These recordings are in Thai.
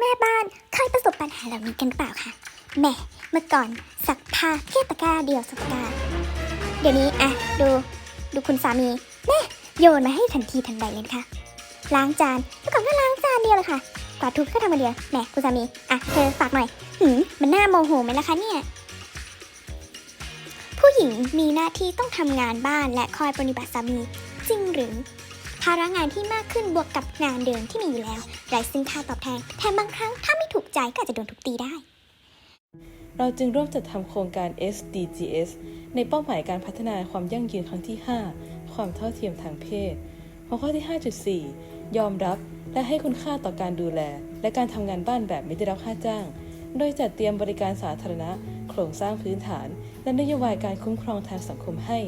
แม่บ้านเคยประสบปัญหาเหล่านี้กันเปล่าคะแหม่เมื่อก่อนซักผ้าแค่ตะกร้าเดียวสักตะกร้าเดี๋ยวนี้อะดู ดูคุณสามีแม่โยนมาให้ทันทีทันใดเลยนะคะล้างจานเมื่อก่อนก็ล้างจานเดียวเลยค่ะกวาดทุกก็ทำมาเดียวแหมคุณสามีอะเธอฝากหน่อยหืมมันน่าโมโหไหมล่ะคะเนี่ยผู้หญิงมีหน้าที่ต้องทำงานบ้านและคอยปฏิบัติสามีจริงหรือ ภาระงานที่มากขึ้นบวกกับงานเดิมที่มีอยู่แล้วไร้ซึ่งค่าตอบแทนแถมบางครั้งถ้าไม่ถูกใจก็อาจจะโดนทุบตีได้ เราจึงร่วมจัดทำโครงการ SDGs ในเป้าหมายการพัฒนาความยั่งยืนครั้งที่ 5 ความเท่าเทียมทางเพศ หัวข้อที่ 5.4 ยอมรับและให้คุณค่าต่อการดูแล และการทำงานบ้านแบบไม่ได้รับค่าจ้าง โดยจัดเตรียมบริการสาธารณะ โครงสร้างพื้นฐาน และนโยบายการคุ้มครองทางสังคมให้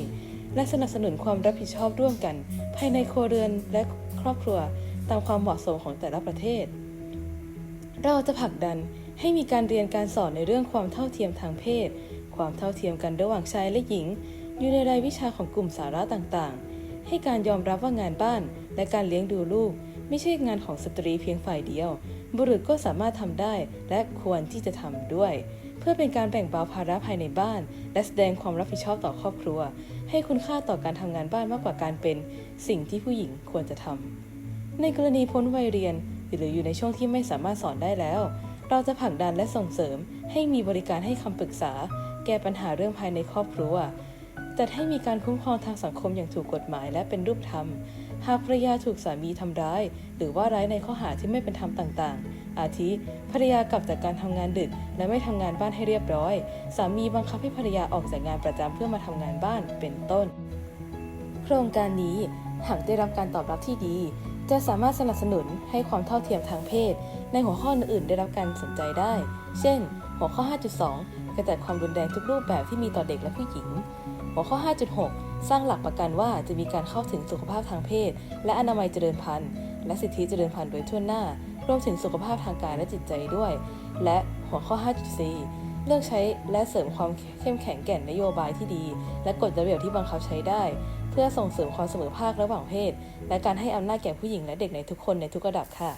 และสนับสนุนความรับผิดชอบร่วมกัน ภายในครัวเรือนและครอบครัวตามความเหมาะสมของแต่ละประเทศ เราจะผลักดันให้มีการเรียนการสอนในเรื่องความเท่าเทียมทางเพศ ความเท่าเทียมกันระหว่างชายและหญิง อยู่ในรายวิชาของกลุ่มสาระต่างๆ ให้การยอมรับว่างานบ้าน และการเลี้ยงดูลูก ไม่ใช่งานของสตรีเพียงฝ่ายเดียว บุรุษก็สามารถทำได้และควรที่จะทำด้วย พื่อเป็นการแบ่งเบาภาระภายในบ้าน และแสดงความรับผิดชอบต่อครอบครัว ให้คุณค่าต่อการทำงานบ้านมากกว่าการเป็นสิ่งที่ผู้หญิงควรจะทำในกรณีพ้นวัยเรียนหรืออยู่ในช่วงที่ไม่สามารถสอนได้แล้ว เราจะผลักดันและส่งเสริมให้มีบริการให้คำปรึกษา แก้ปัญหาเรื่องภายในครอบครัว แต่ให้มีการคุ้มครองทางสังคมอย่างถูกกฎหมายและเป็นรูปธรรม หากภรรยาถูกสามีทำร้าย หรือว่าร้ายในข้อหาที่ไม่เป็นธรรมต่างๆ อาทิภรรยากลับจากการทำงานดึก และไม่ทำงานบ้านให้เรียบร้อย สามีบังคับให้ภรรยาออกจากงานประจำเพื่อมาทำงานบ้านเป็นต้น โครงการนี้หากได้รับการตอบรับที่ดี จะสามารถสนับสนุนให้ความเท่าเทียมทางเพศ ในหัวข้ออื่นๆได้รับการสนใจได้ เช่น หัวข้อ 5.2 กระจัดความรุนแรงทุกรูปแบบที่มีต่อเด็กและผู้หญิง หัวข้อ 5.6 สร้างหลักประกันว่าจะมีการเข้าถึงสุขภาพทางเพศ และอนามัยเจริญพันธุ์ และสิทธิเจริญพันธุ์โดยทั่วหน้า รวมถึงสุขภาพทางกายและจิตใจด้วย และหัวข้อ 5.4เลือกใช้และเสริมความเข้มแข็งแก่นนโยบายที่ดี และกฎระเบียบที่บังคับใช้ได้ พื่อส่งเสริมความเสมอภาคระหว่างเพศ และการให้อำนาจแก่ผู้หญิงและเด็กในทุกคนในทุกระดับค่ะ